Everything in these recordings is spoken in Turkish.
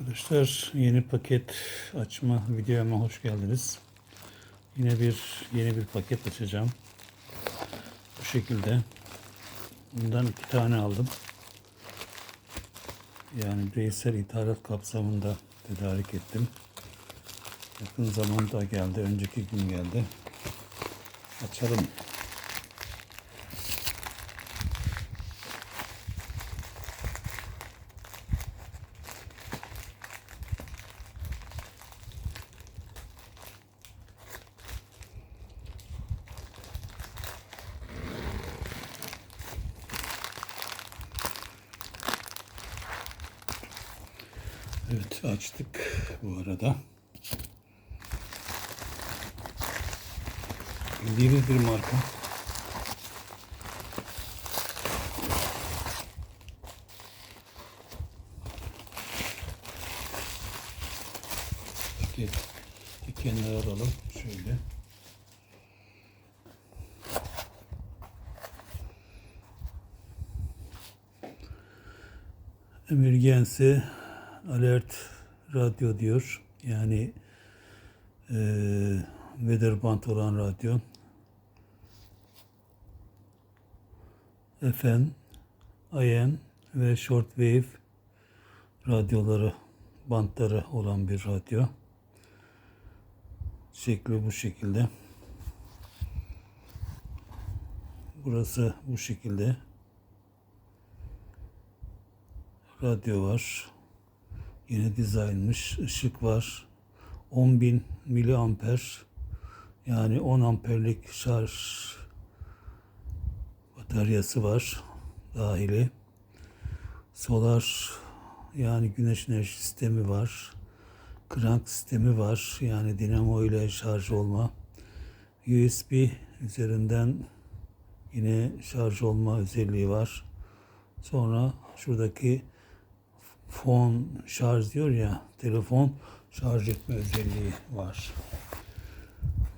Arkadaşlar yeni paket açma videoma hoş geldiniz. Yine bir yeni bir paket açacağım. Bu şekilde. Bundan iki tane aldım. Yani bireysel ithalat kapsamında tedarik ettim. Yakın zamanda geldi. Önceki gün geldi. Açalım. Evet açtık bu arada. Bildiğiniz bir marka. Bir kenara alalım şöyle. Emergency Alert Radyo diyor. Yani eee weather band olan radyo. FM, AM ve shortwave radyoları, bantları olan bir radyo. Şekli bu şekilde. Burası bu şekilde. Radyo var. Yeni dizaynmış. Işık var. 10.000 miliamper yani 10 amperlik şarj bataryası var dahili. Solar yani güneş enerji sistemi var. Crank sistemi var. Yani dinamo ile şarj olma. USB üzerinden yine şarj olma özelliği var. Sonra şuradaki fon şarj diyor ya telefon şarj etme özelliği var.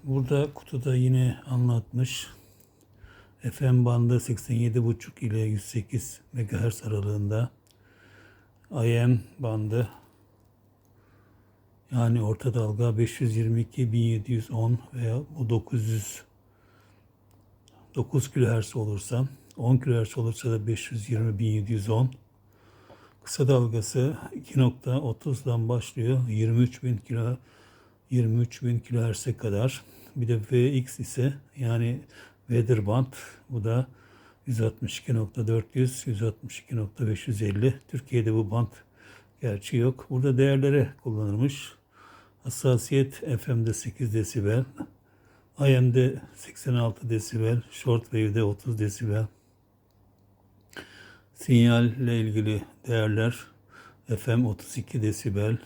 Burada kutuda yine anlatmış. FM bandı 87.5 ile 108 MHz aralığında. AM bandı yani orta dalga 522 1710 veya bu 900 9 kHz olursa 10 kHz olursa da 520 1710 Kısa dalgası 2.30'dan başlıyor 23.000 kilo 23.000 kHz'e kadar. Bir de VX ise yani Weather Band bu da 162.400 162.550 Türkiye'de bu band gerçi yok. Burada değerleri kullanılmış. Hassasiyet FM'de 8 desibel, AM'de 86 desibel, shortwave'de 30 desibel. Sinyalle ilgili değerler FM 32 desibel,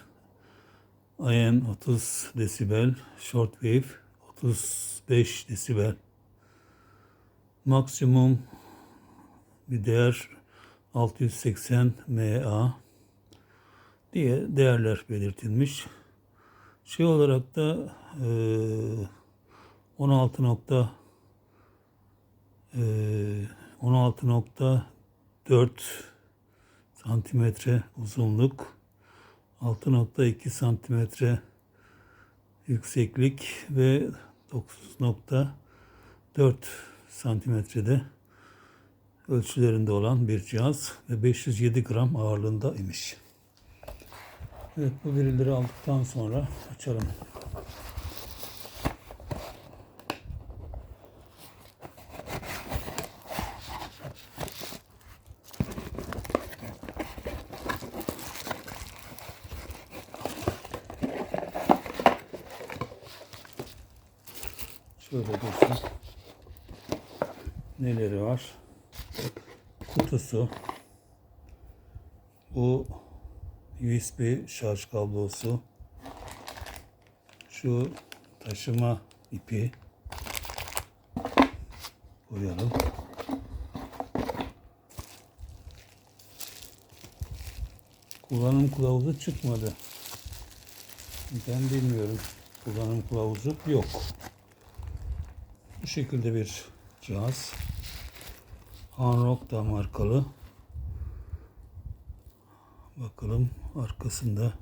AM 30 desibel, shortwave 35 desibel. Maksimum bir değer 680 MA diye değerler belirtilmiş. Şey olarak da eee 16 nokta eee 16.4 santimetre uzunluk 6.2 santimetre yükseklik ve 9.4 santimetrede ölçülerinde olan bir cihaz ve 507 gram ağırlığında imiş. Evet bu verileri aldıktan sonra açalım. Şöyle dursun. Neleri var? Kutusu. Bu USB şarj kablosu. Şu taşıma ipi. Koyalım. Kullanım kılavuzu çıkmadı. Ben bilmiyorum. Kullanım kılavuzu yok. Bu şekilde bir cihaz. Hanrock da markalı. Bakalım arkasında.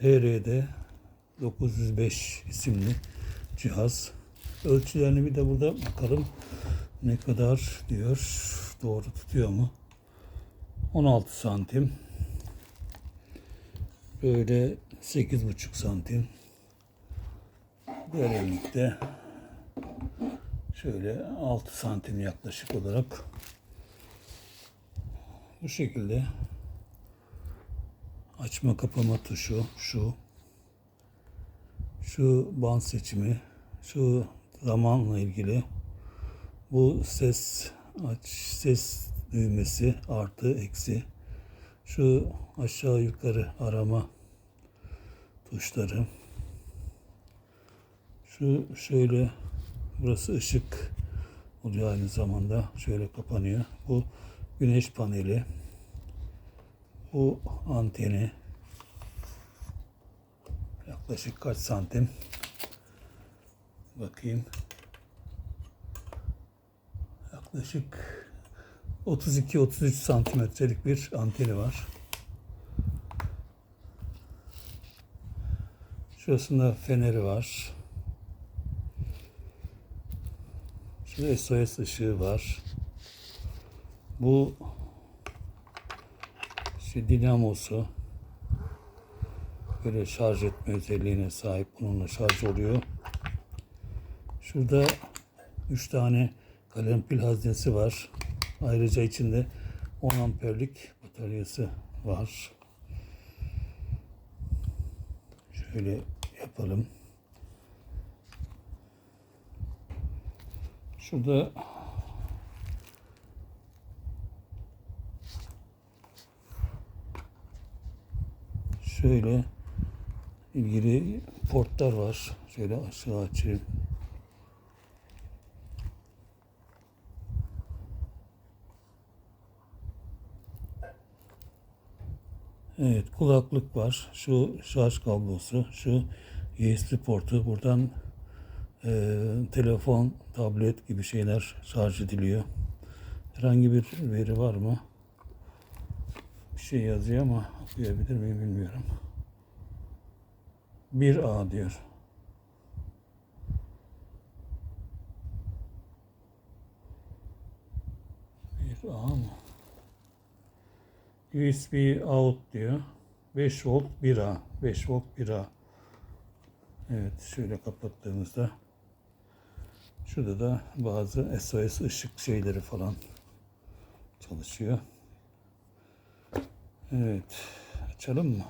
HR'de 905 isimli cihaz. Ölçülerini bir de burada bakalım. Ne kadar diyor. Doğru tutuyor mu? 16 santim. Böyle 8,5 santim. Derinlikte şöyle 6 santim yaklaşık olarak bu şekilde açma kapama tuşu şu şu band seçimi şu zamanla ilgili bu ses aç ses düğmesi artı eksi. Şu aşağı yukarı arama tuşları. Şu şöyle burası ışık oluyor aynı zamanda. Şöyle kapanıyor. Bu güneş paneli. Bu anteni. Yaklaşık kaç santim? Bakayım yaklaşık 32-33 santimetrelik bir anteni var. Şurasında feneri var. Şurada SOS ışığı var. Bu işte dinamosu böyle şarj etme özelliğine sahip bununla şarj oluyor. Şurada 3 tane kalem pil haznesi var. Ayrıca içinde 10 amperlik bataryası var. Şöyle yapalım. Şurada şöyle ilgili portlar var. Şöyle aşağı açayım. Evet kulaklık var. Şu şarj kablosu, şu USB portu. Buradan e, telefon, tablet gibi şeyler şarj ediliyor. Herhangi bir veri var mı? Bir şey yazıyor ama okuyabilir miyim bilmiyorum. 1A diyor. Bir A mı? USB out diyor. 5 volt 1A. 5 volt 1A. Evet şöyle kapattığımızda şurada da bazı SOS ışık şeyleri falan çalışıyor. Evet. Açalım mı?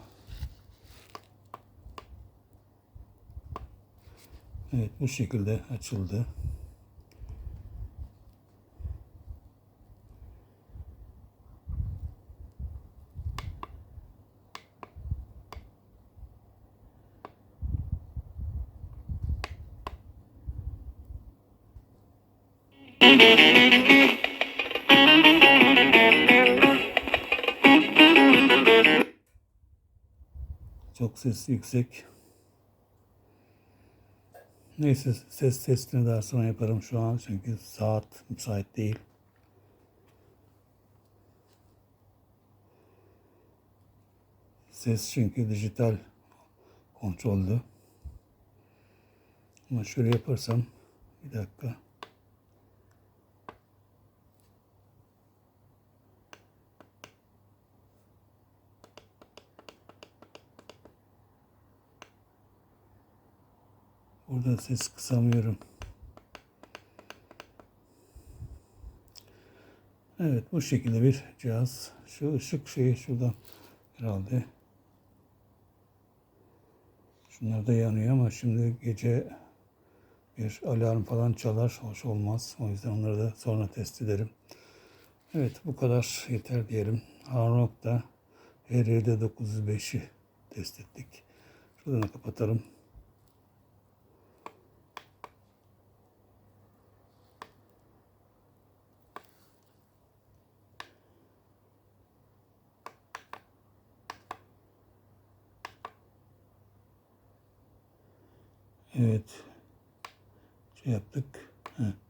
Evet bu şekilde açıldı. Ses yüksek. Neyse ses testini daha sonra yaparım şu an çünkü saat müsait değil. Ses çünkü dijital kontrollü. Ama şöyle yaparsam bir dakika. Burada ses kısamıyorum. Evet bu şekilde bir cihaz. Şu ışık şeyi şuradan herhalde. Şunlar da yanıyor ama şimdi gece bir alarm falan çalar. Hoş olmaz. O yüzden onları da sonra test ederim. Evet bu kadar yeter diyelim. Harnok'ta HRD 905'i test ettik. Şuradan da kapatalım. Evet. Şey yaptık. Heh.